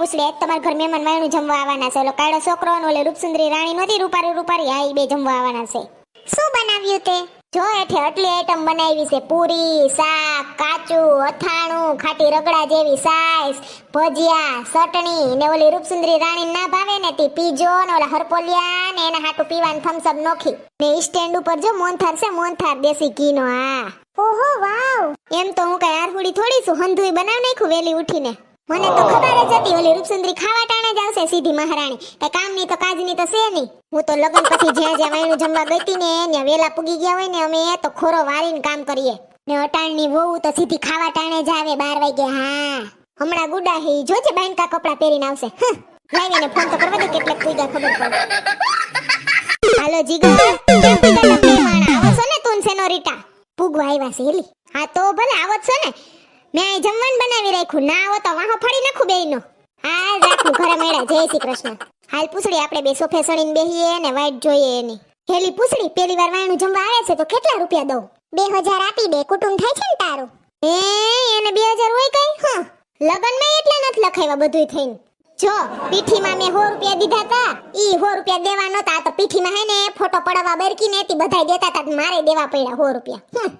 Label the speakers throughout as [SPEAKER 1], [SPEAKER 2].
[SPEAKER 1] પૂછડે, તમારા ઘર મહેમાન વાયણું જમવા આવવાના છે. કાળો છોકરો અને ઓલે રૂપસુંદરી રાણી નથી, રૂપારી રૂપારી, હા બે જમવા આવવાના છે. શું બનાવ્યું તે? જો એઠે આટલી આઈટમ બનાવી છે, પૂરી, શાક, કાચું, અથાણું, ખાટી રગડા જેવી સાઈસ ભજીયા, ચટણી ને ઓલી રૂપસુંદરી રાણી ના ભાવે ને તે પીજો ને ઓલા હરપોલિયા ને એના હાટું પીવાનું થમ્સ અપ નોખી. ને સ્ટેન્ડ ઉપર જો મોનથાર છે મોનથાર દેશી ઘીનો, હા. ઓહો, વાવ. એમ તો હું કઈ આરહુડી થોડી છું, હંધુય બનાવ નાખ્યું વેલી ઉઠીને. મને તો ખબર જ હતી ઓલી રૂપસુંદરી ખાવા ટાણે જ આવશે સીધી મહારાણી. કઈ કામની તો કાજની તો છે નહીં હું તો લગન પછી જ્યાં જ્યાં વાયણું જમવા ગઈ હતી ને ત્યાં વેલા પૂગી ગયા હોય ને અમે તો ખોરો વારીને કામ કરીએ. ને અટાણની વહુ તો સીધી ખાવા ટાણે જ આવે બાર વાગે હા. હમણાં ગુડા હી જોજે બાઈનકા કપડા પહેરીને આવશે. હં. લાવીને ફોન તો કરવા દે કેટલે પૂગ્યા ખબર પડે. હાલો જીગા કેમ પૂગા આવો છો ને તું સેનોરિટા પૂગવા આવ્યા છે એલી હા તો ભલે આવો છો ને. મેં જમવાનું બનાવી રાખ્યું. ના આવો તો વાહો ફાડી નાખું બેયનો. હા રાખું, ઘરે મેળા. જય શ્રી કૃષ્ણ. હાલ પૂછડી આપણે બે સોફે સડીને બેહીએ ને વાઈટ જોઈએ એની. હેલી પૂછડી, પેલી વાર વાયણું જમવા આવે છે તો કેટલા રૂપિયા દઉં? બે હજાર આપી દે, કુટુંબ થાય છે ને તારું. એ એને બે હજાર હોય કઈ? હા. લગનમાં એટલા નથી લખાવ્યા બધુંય થઈને. જો, પીઠીમાં મેં સો રૂપિયા દીધા હતા ઈ સો રૂપિયા દેવા નતા આ તો પીઠીમાં હે ને, ફોટો પડાવવા બરકી ને બધાય દેતા હતા મારે દેવા પડ્યા સો રૂપિયા.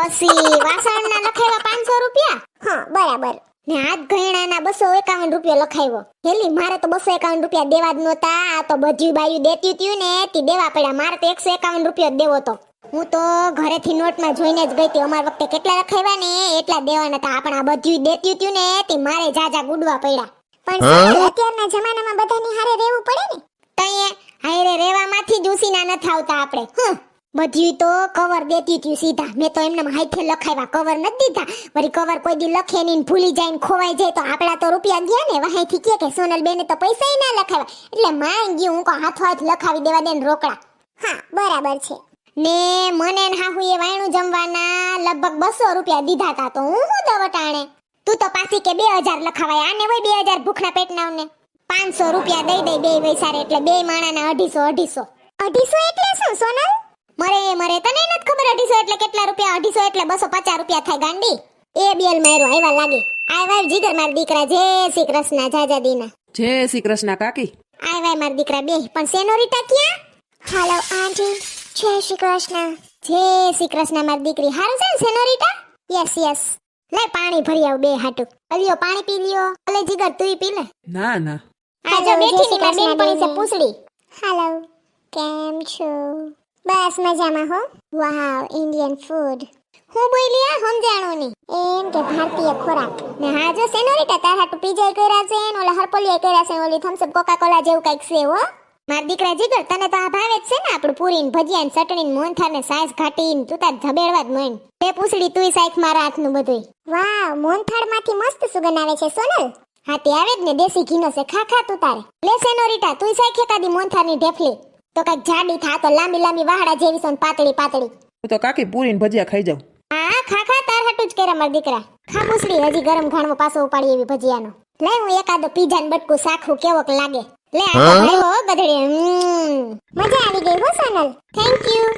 [SPEAKER 1] પછી વાસણના લખાવ્યા પાંચસો રૂપિયા? હા બરાબર. ને હાથ ગયણાના બસો એકાવન રૂપિયા લખાવ્યો. હેલી મારે તો બસો એકાવન રૂપિયા દેવા જ નહોતા. આ તો બધી બાયું દેતી ત્યું ને તે દેવા પડ્યા. મારે તો એકસો એકાવન રૂપિયા દેવો તો. હું તો ઘરેથી નોટમાં જોઈને જ ગઈ હતી. અમાર વખતે કેટલા લખાવ્યા ને? એટલા દેવાના હતા આપણા બધું દેતી ત્યું ને તે મારે જાજા ગુડવા પડ્યા. પણ અત્યારના જમાનામાં બધાની હારે રહેવું પડે ને? તઈએ હારે રહેવામાંથી જ ઉસીના ન થાવતા આપણે. હમ. બધું તો કવર દેતી હતી સીધા. મેં તો એમને હાથે લખાવ્યા. કવર નથી દીધા. વળી કવર કોઈ દી લખે નહીં ભૂલી જાય ને ખોવાઈ જાય તો આપણા તો રૂપિયા ગયા ને વહાઈથી કે કે સોનલ બેને તો પૈસા ના લખાવ્યા. એટલે માં ગયું હું કો હાથો હાથ લખાવી દેવા દે ને રોકડા. હા, બરાબર છે. ને મને ને હાહુ એ વાયણું જમવાના લગભગ બસો રૂપિયા દીધા તા તો હું હું દવટાણે તું તો પાછી કે બે હજાર લખાવાય. આને હોય બે હજાર ભૂખના પેટનાવને. પાંચસો રૂપિયા દઈ દઈ બે વૈસારે એટલે બે માણાના અઢીસો અઢીસો. અઢીસો એટલે શું? સોનલ મરે તને નથી ખબર અઢીસો એટલે કેટલા રૂપિયા? અઢીસો એટલે બસો પચાસ રૂપિયા થાય ગાંડી. એ બેલ માર્યો આવ્યા લાગે. આવ્યા જીગર મારા દીકરા જય શ્રી કૃષ્ણ જાજા દીના.
[SPEAKER 2] જય શ્રી કૃષ્ણ કાકી.
[SPEAKER 1] આવ્યા મારા દીકરા બે પણ સેનો રીટા ક્યાં? હાલો આંટી જય શ્રી કૃષ્ણ. જય શ્રી કૃષ્ણ મારી દીકરી. હારું છે ને સેનોરિટા યસ યસ. લે પાણી ભરી આવ બે હાટુ. અલિયો પાણી પી લ્યો. અલે જીગર તુંય પી લે.
[SPEAKER 2] ના ના.
[SPEAKER 1] આ જો બેઠી ની બેન બેનપણી છે પૂછડી. હાલો કેમ છો? બસ મજામાં હો. વાવ ઇન્ડિયન ફૂડ હું બોલી આ સમજાણો ની એમ કે ભારતીય ખોરાક. ને હા જો સેનોરિટા તાર હાટુ પીઝા કર્યા છે ને ઓલા હરપોલિયા કર્યા છે ઓલી થમ્સ અપ કોકા કોલા જેવું કંઈક છે હો. માર દીકરા જીગર તને તો આ ભાવે જ છે ને આપણું પૂરી ને ભજીયા ને ચટણી ને મોહનથાળ ને સાસ ઘાટી ને તું તાર ઝબેડવા જ મન. બે પૂછડી તુંય સાઈક મારા હાથનું બધુંય. વાવ મોહનથાળમાંથી મસ્ત સુગંધ આવે છે સોનલ? હા તે આવે જ ને દેશી ઘીનો છે. ખા ખા તું તારે. લે સેનોરિટા તુંય સાઈક એકાદી મોહનથાળની ઢેફલી. તો કંઈક જાડી થા તો લાંબી લાંબી વાહડા જેવી છે પાતળી પાતળી.
[SPEAKER 2] હું તો કાકી પૂરી ને ભજીયા ખાઈ જાઉં.
[SPEAKER 1] હા ખા ખા તાર હાટું જ કર્યા મારા દીકરા. ખામુસડી હજી ગરમ ઘાણવો પાછો ઉપાડી એવી ભજીયાનો. લે હું એકાદો પીઝા ને બટકું સાખું કેવોક લાગે. લે આ તો હો ગધડી. મજા આવી ગઈ હો સોનલ. થેન્ક યુ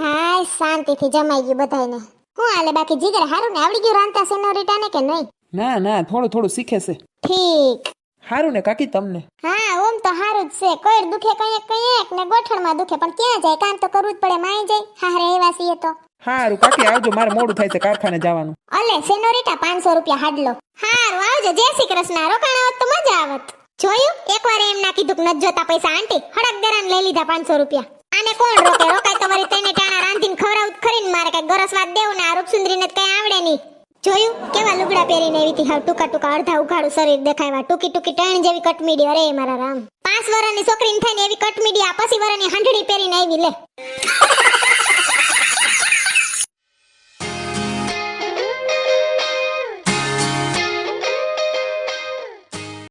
[SPEAKER 1] હાય શાંતિથી જમાઈ ગયું બધાયને. હું હાલે બાકી જીગર હારું ને? આવડી ગયું રાંધતા સેનોરિટાને કે નહીં?
[SPEAKER 2] ના ના થોડું થોડું શીખે છે.
[SPEAKER 1] ઠીક.
[SPEAKER 2] સારું ને કાકી તમને?
[SPEAKER 1] હા ઓમ તો હારું જ છે. કોઈ દુખે કંઈક કંઈક ને ગોઠણમાં દુખે પણ ક્યાં જાય? કામ તો કરવું જ પડે માય જાય. હારે એવા છીએ તો.
[SPEAKER 2] હારું કાકી આવજો મારે મોડું થાય છે કારખાને જવાનું.
[SPEAKER 1] અલે સેનોરિટા પાંચસો રૂપિયા હાડલો. હારું આવજો જય શ્રી કૃષ્ણ. રોકાણ આવત તો મજા આવત. જોયું? એકવાર એમ ના કીધું કે નથી જોતા પૈસા આંટી? હડક ગરમ લઈ લીધા પાંચસો રૂપિયા. આને કોણ રોકે? રોકાય તમારી તેને ટાણા રાંધીને ખવડાવું ખરીને મારે કઈ ગરસ વાત દેવું ને આ રૂપસુંદરીને ને કઈ આવડે નહીં. જોયું? કેવા લુગડા પહેરીને એવી હતી? હાવ ટૂંકા ટૂંકા અડધા ઉઘાડું શરીર દેખાયવા. ટૂંકી ટૂંકી ટણ જેવી કટમીડી. અરે મારા રામ. પાંચ વર્ષની છોકરીને થઈને એવી કટમીડી, આ પછી વર્ષની હાંડડી પહેરીને આવી લે.